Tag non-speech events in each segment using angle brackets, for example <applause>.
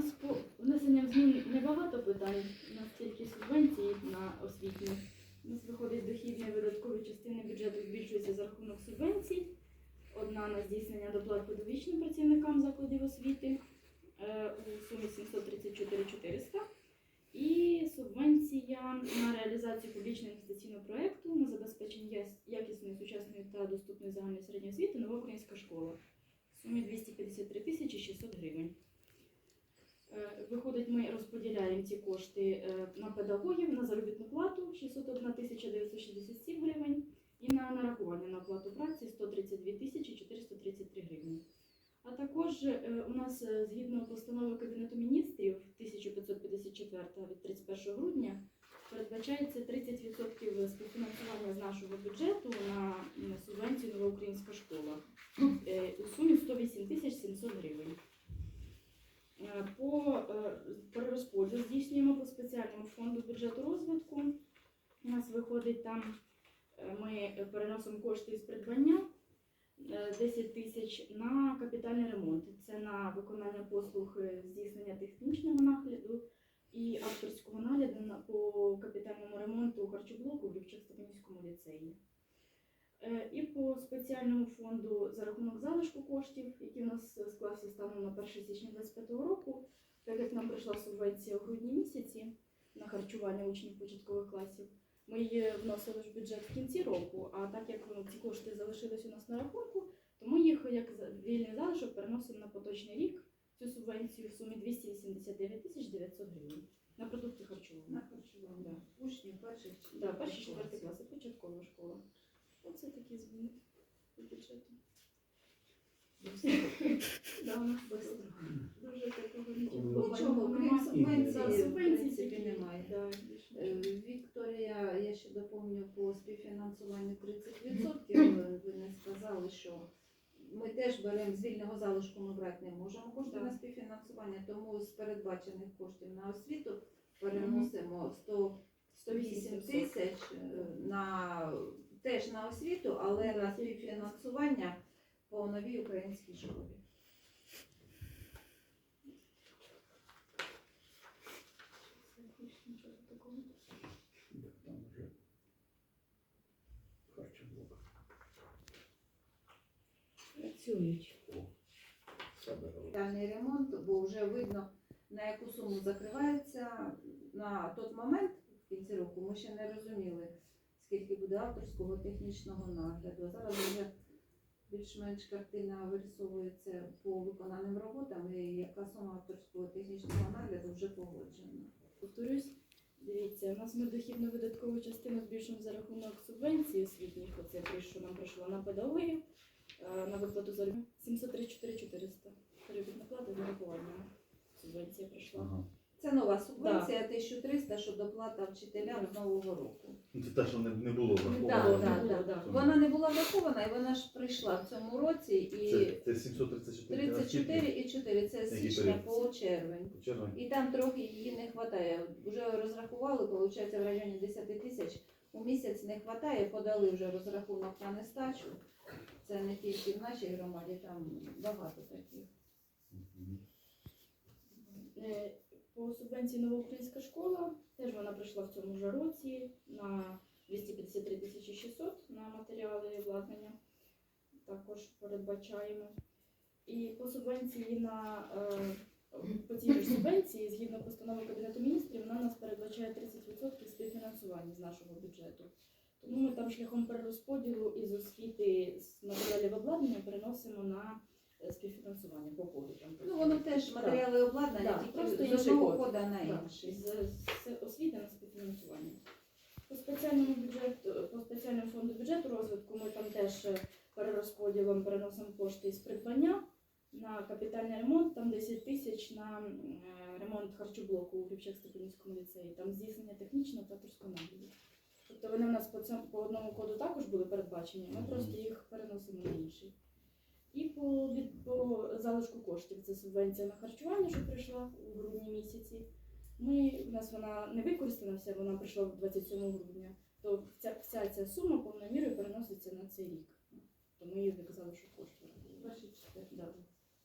нас по внесенням змін небагато питань, у нас тільки субвенції на освітню. У нас виходить дохідні видаткові частини бюджету збільшуються за рахунок субвенцій. Одна на здійснення доплат педагогічним працівникам закладів освіти е, у сумі 734 400. І субвенція на реалізацію публічного інвестиційного проєкту на забезпечення якісної, сучасної та доступної загальної середньої освіти нова українська школа в сумі 253 тисячі 600 гривень. Виходить, ми розподіляємо ці кошти е, на педагогів, на заробітну плату 601 967 гривень і на нарахування на оплату праці 132 433 гривні. А також е, у нас е, згідно постанови Кабінету міністрів 1554 від 31 грудня передбачається 30% співфінансування з нашого бюджету на субвенцію Нова українська школа у сумі 108 тисяч 700 гривень. Е, По е, перерозподіл здійснюємо по спеціальному фонду бюджету розвитку. У нас виходить там, е, ми переносимо кошти із придбання е, 10 тисяч на капітальний ремонт. Це на виконання послуг здійснення технічного нагляду і авторського нагляду по капітальному ремонту харчоблоку в Лівчак-Степанівському ліцеї. Е, І по спеціальному фонду за рахунок залишку коштів, який у нас склався станом на 1 січня 2025 року, так як нам прийшла субвенція у грудні місяці на харчування учнів початкових класів, ми її вносили в бюджет в кінці року, а так як ну, ці кошти залишились у нас на рахунку, то ми їх як вільний залишок переносимо на поточний рік цю субвенцію в сумі 289 тисяч 900 гривень на продукти харчування. На харчування. Учнів перших Да, перші четверті класи, початкова школа. Оце такі зміни бюджету. <laughs> У Быстро. дуже такого Нічого, крім немає. субвенції, субвенції. Вікторія, я ще доповню по співфінансуванню 30%. Ви не сказали, що ми теж беремо з вільного залишку, ми брати не можемо кошти на співфінансування, тому з передбачених коштів на освіту переносимо 108 тисяч е, на теж на освіту, але на співфінансування по новій українській школі. Працюють. Капітальний ремонт, бо вже видно, на яку суму закривається. На той момент, в кінці року, ми ще не розуміли, скільки буде авторського технічного нагляду. Зараз вже більш-менш картина вирисовується по виконаним роботам, і яка сума авторського технічного нагляду вже погоджена. Повторюсь, дивіться, у нас ми дохідну видаткову частину збільшуємо за рахунок субвенції освітніх, оце те, що нам прийшло на педагогів, е, на виплату заробітну 734 400. Заробітна плата з нарахуваннями. Субвенція прийшла. Це нова субвенція 1300, що доплата вчителям з нового року. Це те, що не, не було враховано. да, да, да. да. Вона не була врахована, і вона ж прийшла в цьому році і. Це, це 734 34 і 4 це з січня по червень. По червень? І там трохи її не вистачає. Вже розрахували, виходить, в районі 10 тисяч у місяць не вистачає, подали вже розрахунок на нестачу. Це не тільки в нашій громаді, там багато таких. Е, По субвенції нова українська школа, теж вона прийшла в цьому ж році на 253 тисячі 600 на матеріали і обладнання. Також передбачаємо. І по субвенції на е, по цій субвенції, згідно постанови Кабінету міністрів, вона нас передбачає 30% співфінансування з нашого бюджету. Тому ми там шляхом перерозподілу із освіти з матеріалів обладнання переносимо на співфінансування по коду. Там Ну воно теж матеріали обладнання, Да, просто тільки з інший одного код. хода на Так, інший. з, з освіти на співфінансування. По спеціальному бюджету, по спеціальному фонду бюджету розвитку ми там теж е, перерозподілом переносимо кошти із придбання на капітальний ремонт, там 10 тисяч на м, е, ремонт харчоблоку у Гребчак-Степанівському ліцеї, там здійснення технічного та авторського. Тобто вони в нас по цьому по одному коду також були передбачені, ми просто їх переносимо на інший. І по, від, по залишку коштів це субвенція на харчування, що прийшла у грудні місяці. Ми, у нас вона не використана вся, вона прийшла 27 грудня. То вся, вся ця сума повною мірою переноситься на цей рік. То ми її коштів. Перші чотири. Да.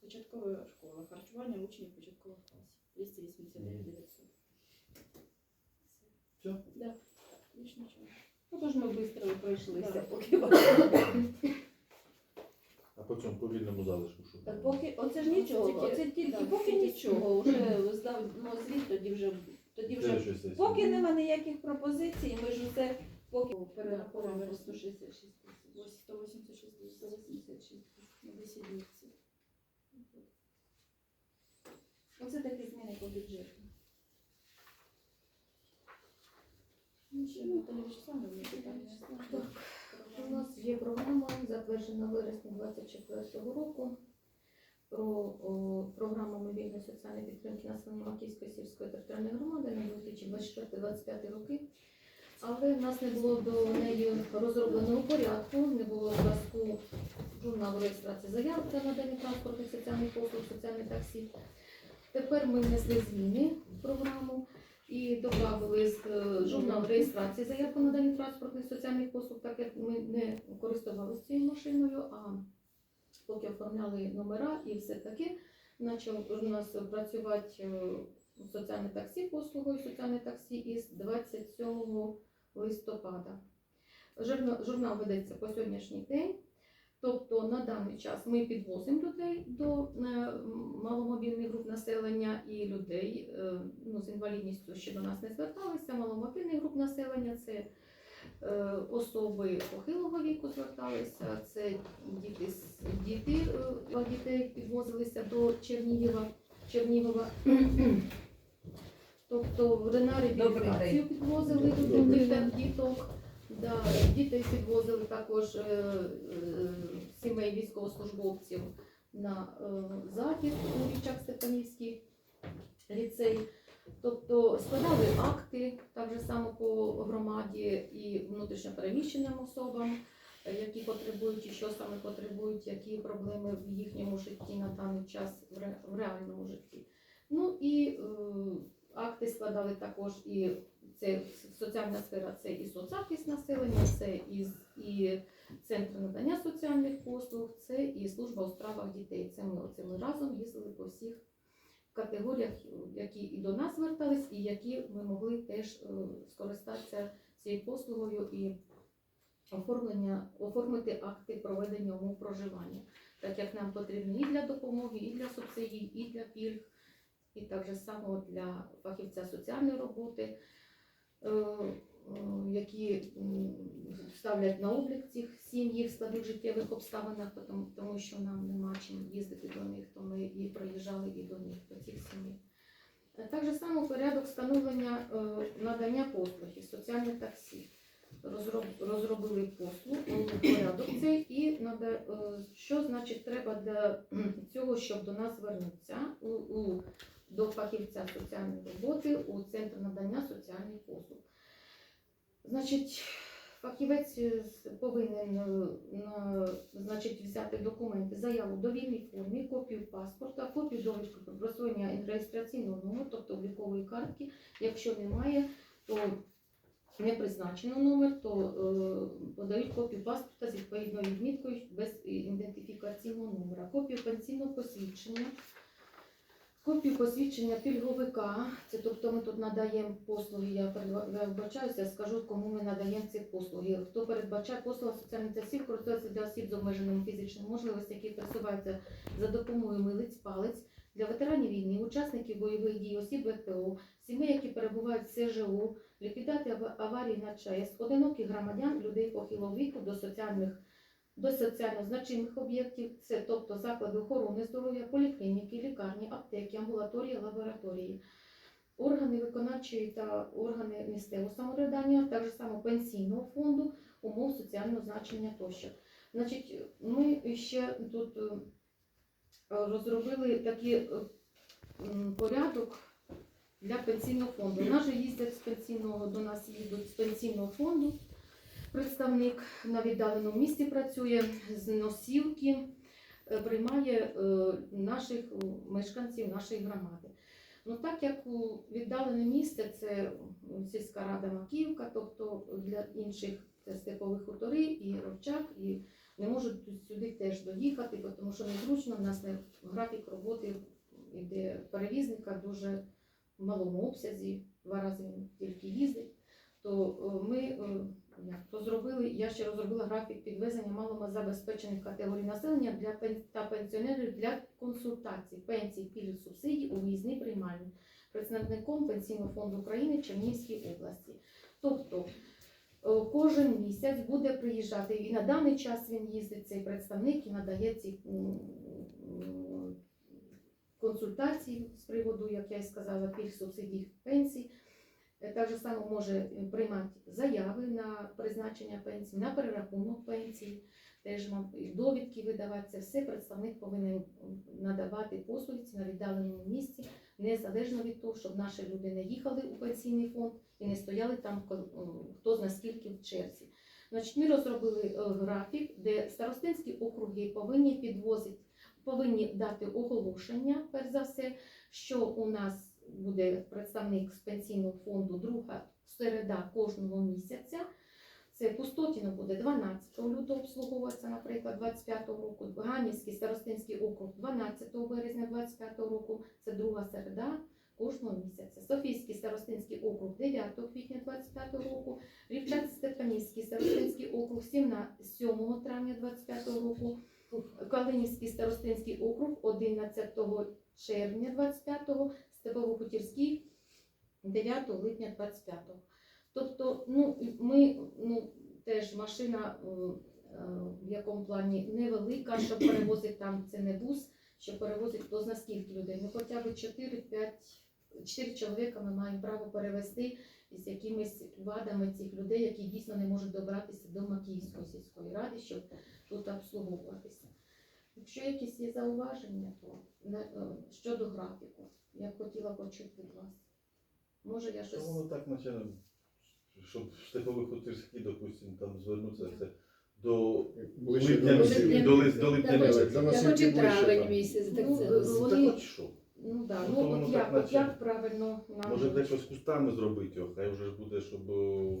Початкова школа. Харчування учнів початкових класів. 289 900. Все? Да. Більш нічого. Ну, тож ми швидко пройшлися, Да. Поки по цьому по вільному залишку що? Так поки оце ж нічого, Тільки- оце тільки да, поки нічого. Вже здамо звіт, тоді вже тоді вже сесія. поки нема ніяких пропозицій, ми ж усе поки перераховуємо 166 тисяч. 186 тисяч 186 на 10 днів. це. Оце такі зміни по бюджету. Ну, ще Наталя Вячеславовна питання. Так, У нас є програма, затверджена в вересні 2024 року про програму мобільної соціальної підтримки населення Маківської сільської територіальної громади на 2024-2025 роки. Але в нас не було до неї розробленого порядку, не було зв'язку журналу реєстрації заяв для надання транспортних соціальних послуг, соціальних таксі. Тепер ми внесли зміни в програму і додали з е, журнал реєстрації заяв по наданню транспортних соціальних послуг, так як ми не користувалися цією машиною, а поки оформляли номера і все таке, почав у нас працювати е, соціальне таксі послугою соціальне таксі із 27 листопада. Журнал ведеться по сьогоднішній день. Тобто на даний час ми підвозимо людей до е, маломобільних груп населення і людей е, ну, з інвалідністю, що до нас не зверталися. Маломобільних груп населення це е, особи похилого віку зверталися, це діти з діти, дітей підвозилися до Чернігова. Чернігова. Тобто в реабілітацію підвозили до діток. Да, дітей підвозили також е, е, сімей військовослужбовців на е, захід у Річах Степанівський ліцей. Тобто складали акти так же само по громаді і внутрішньопереміщеним особам, е, які потребують і що саме потребують, які проблеми в їхньому житті на даний час в реальному житті. Ну і е, акти складали також і це соціальна сфера, це і соцзахист населення, це і, і центр надання соціальних послуг, це і служба у справах дітей. Це ми оце ми разом їздили по всіх категоріях, які і до нас звертались, і які ми могли теж е, скористатися цією послугою і оформлення, оформити акти проведення умов проживання, так як нам потрібні і для допомоги, і для субсидій, і для пільг, і так же само для фахівця соціальної роботи, е, е, які ставлять на облік цих сім'ї в складних життєвих обставинах, тому, що нам нема чим їздити до них, то ми і приїжджали і до них, до цих сімей. Е, Так же само порядок встановлення надання послуги, соціальне таксі. Розробили послуг, е, порядок цей і що значить треба для цього, щоб до нас звернутися у, до фахівця соціальної роботи у центр надання соціальних послуг. Значить, фахівець повинен е, значить, взяти документи, заяву в довільній формі, копію паспорта, копію довідки про присвоєння реєстраційного номеру, тобто облікової картки. Якщо немає, то не призначено номер, то е, подають копію паспорта з відповідною відміткою без ідентифікаційного номера, копію пенсійного посвідчення. Копію посвідчення пільговика, це тобто ми тут надаємо послуги, я вбачаюся, скажу, кому ми надаємо ці послуги. Хто передбачає послуги соціальних таксів, користується для осіб з обмеженими фізичними можливостями, які пересуваються за допомогою милиць палець, для ветеранів війни, учасників бойових дій, осіб ВПО, сімей, які перебувають в СЖУ, ліквідація ава- аварій на ЧАЕС, одиноких громадян, людей похилого віку до соціальних до соціально значимих об'єктів, це тобто заклади охорони здоров'я, поліклініки, лікарні, аптеки, амбулаторії, лабораторії, органи виконавчої та органи місцевого самоврядування, так само пенсійного фонду, умов соціального значення тощо. Значить, ми ще тут е, розробили такий е, порядок для пенсійного фонду. Же їздять з пенсійного, до нас їдуть з пенсійного фонду. Представник на віддаленому місці працює з носілки, е, приймає е, наших е, мешканців нашої громади. Ну так як у віддалене місце це сільська рада Макіївка, тобто для інших це степові хутори і Ровчак, і не можуть сюди теж доїхати, тому що незручно, у нас не графік роботи іде перевізника дуже в малому обсязі, два рази він тільки їздить. То ми е, як, то зробили, я ще розробила графік підвезення малозабезпечених категорій населення для та пенсіонерів для консультацій, пенсій, пільг, субсидій у виїзній приймальні представником Пенсійного фонду України в Чернігівській області. Тобто е, кожен місяць буде приїжджати, і на даний час він їздить цей представник і надає ці консультації з приводу, як я і сказала, пільг субсидій пенсій. Так само може приймати заяви на призначення пенсії, на перерахунок пенсії, теж нам і довідки видавати. Це все представник повинен надавати послуги на віддаленому місці, незалежно від того, щоб наші люди не їхали у пенсійний фонд і не стояли там хто зна скільки в черзі. Значить, ми розробили е, графік, де старостинські округи повинні підвозити, повинні дати оголошення, перш за все, що у нас буде представник з пенсійного фонду друга середа кожного місяця. Це Пустотіно буде 12 лютого обслуговуватися, наприклад, 25 року. Ганівський старостинський округ 12 березня 25 року. Це друга середа кожного місяця. Софійський старостинський округ 9 квітня 25 року. Рівчак Степанівський старостинський округ 17 7 травня 25 року. Калинівський старостинський округ 11 червня 25-го, Степово-Хутірський 9 липня 25-го. Тобто, ну, ми ну, теж машина е, в якому плані невелика, що перевозить там це не бус, що перевозить хто зна скільки людей. Ну хоча б 4-5 4 чоловіка ми маємо право перевезти із якимись вадами цих людей, які дійсно не можуть добратися до Макіївської сільської ради, щоб тут обслуговуватися. Якщо якісь є зауваження, то на- е, щодо графіку, я б хотіла почути від вас. Може, я щось. воно так наче, щоб степових хутирські, допустим, там звернутися це до Ближче липня до місяця, до, липня місяця. Так я хочу травень місяць, так Ну, це. е, вони- от що? Ну да, Ну, ну воно от так як, от наче- як правильно нам Може десь кустами зробити його, хай вже ж буде, щоб, о,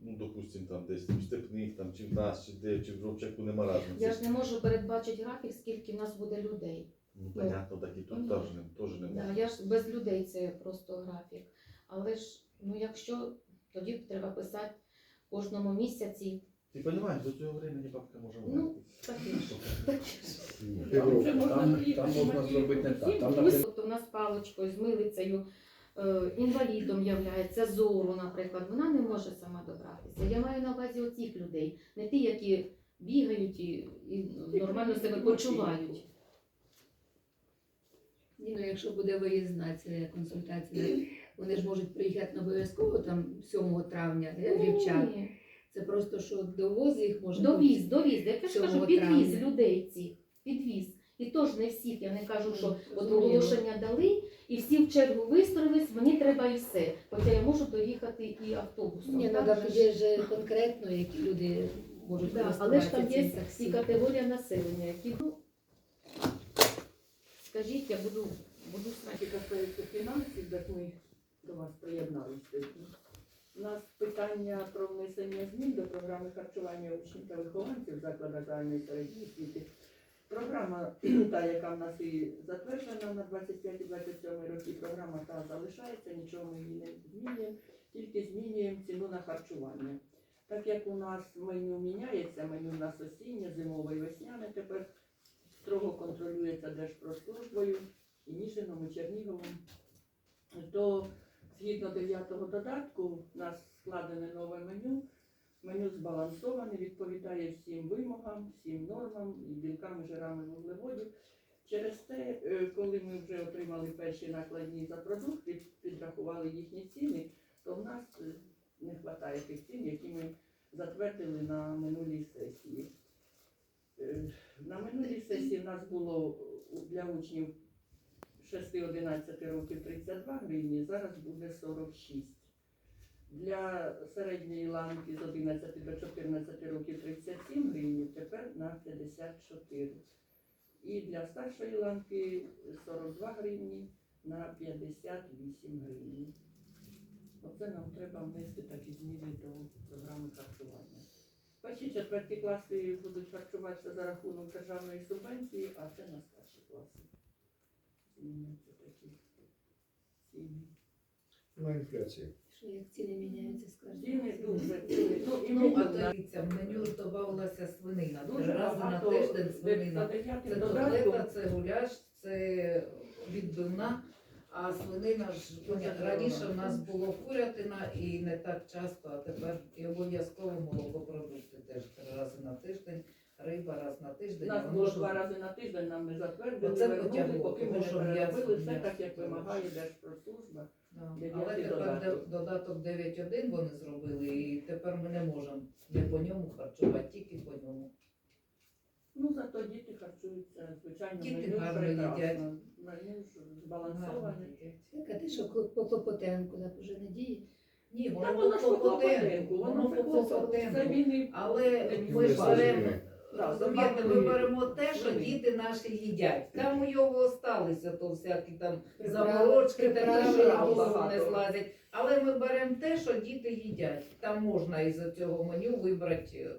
ну, допустим, там десь в степних, там, чи в нас, чи де, чи в Робчаку нема я ж не можу передбачити графік, скільки в нас буде людей. Ну, понятно, так і тут Понятно. теж не, теж не Да, я ж без людей це просто графік. Але ж, ну якщо тоді треба писати кожному місяці, Ти розумієш, до цього времени бабка може Ну, таке ж. таке ж. Ні, Там Там, можна там, можна на зробити не так. Там, Ось, так, Тобто в нас паличкою з милицею, інвалідом являється зору, наприклад, вона не може сама добратися. Я маю на увазі оцих людей, не ті, які бігають і, і нормально себе почувають. Ні, ну якщо буде виїзна ця консультація, вони ж можуть приїхати не обов'язково там 7 травня, е, дівчат. Це просто що довоз їх може Довіз, довіз. Я ж кажу, підвіз людей цих, підвіз. І теж не всіх, я не кажу, що от оголошення дали, і всі в чергу вистроїлись, мені треба і все. Хоча я можу доїхати і автобусом. Ні, так так же ж? є ж конкретно, які люди можуть Да, але ж там є і категорія населення, які ну, скажіть, я буду буду знати. Яка стосується фінансів, так ми до вас приєдналися. У нас питання про внесення змін до програми харчування учнів та вихованців в закладах загальної середньої освіти. Програма, <clears throat> та, яка в нас і затверджена на 25-27 роки, програма та залишається, нічого ми її не змінюємо, тільки змінюємо ціну на харчування. Так як у нас меню міняється, меню у нас осіннє, зимове і весняне тепер строго контролюється Держпродслужбою і Ніжином, і Черніговом, то згідно 9-го додатку у нас складене нове меню. Меню збалансоване, відповідає всім вимогам, всім нормам, і білкам, і жирами вуглеводів. Через те, е, коли ми вже отримали перші накладні за продукти, підрахували їхні ціни, то в нас е, не вистачає тих цін, які ми затвердили на минулій сесії. Е, На минулій сесії в нас було для учнів 6-11 років 32 гривні, зараз буде 46. Для середньої ланки з 11 до 14 років 37 гривень, тепер на 54. І для старшої ланки 42 гривні на 58 гривень. Оце нам треба внести такі зміни до програми харчування. Перші четверті класи будуть харчуватися за рахунок державної субвенції, а це на старші класи. Такі ціни. На інфляції. Що як ціни міняються з кожним Ціни разом. дуже <laughs> ціни. Ну, і Ну, а дивіться, в меню додавалася свинина. дуже Три рази на багато тиждень свинина. Це котлета, це гуляш, це відбивна. А свинина ж поня- раніше в нас було курятина і не так часто, а тепер і обов'язково молокопродукти теж три рази на тиждень, риба раз на У тиждень. нас а було два рази на тиждень, нам не затвердили, Оце вернули, потягло, поки ми тому не що переробили м'ясо- все так, як вимагає Держпродслужба. Да. Дев'ятий Але тепер додаток. де- додаток 9.1 вони зробили, і тепер ми не можемо не по ньому харчувати, тільки по ньому. Ну, зато діти харчуються, звичайно, Діти меню гарно прекрасно. їдять. Меню ж збалансоване. Так, а ти що по по Клопотенку, так уже надії? Ні, Та воно воно ж по Клопотенку, воно по по Клопотенку. Це він і Але ми ж беремо, розумієте, ми беремо те, що діти наші їдять. Там у його осталися то всякі там заморочки, такі, що на голову не злазять. Але ми беремо те, що діти їдять. Там можна із цього меню вибрати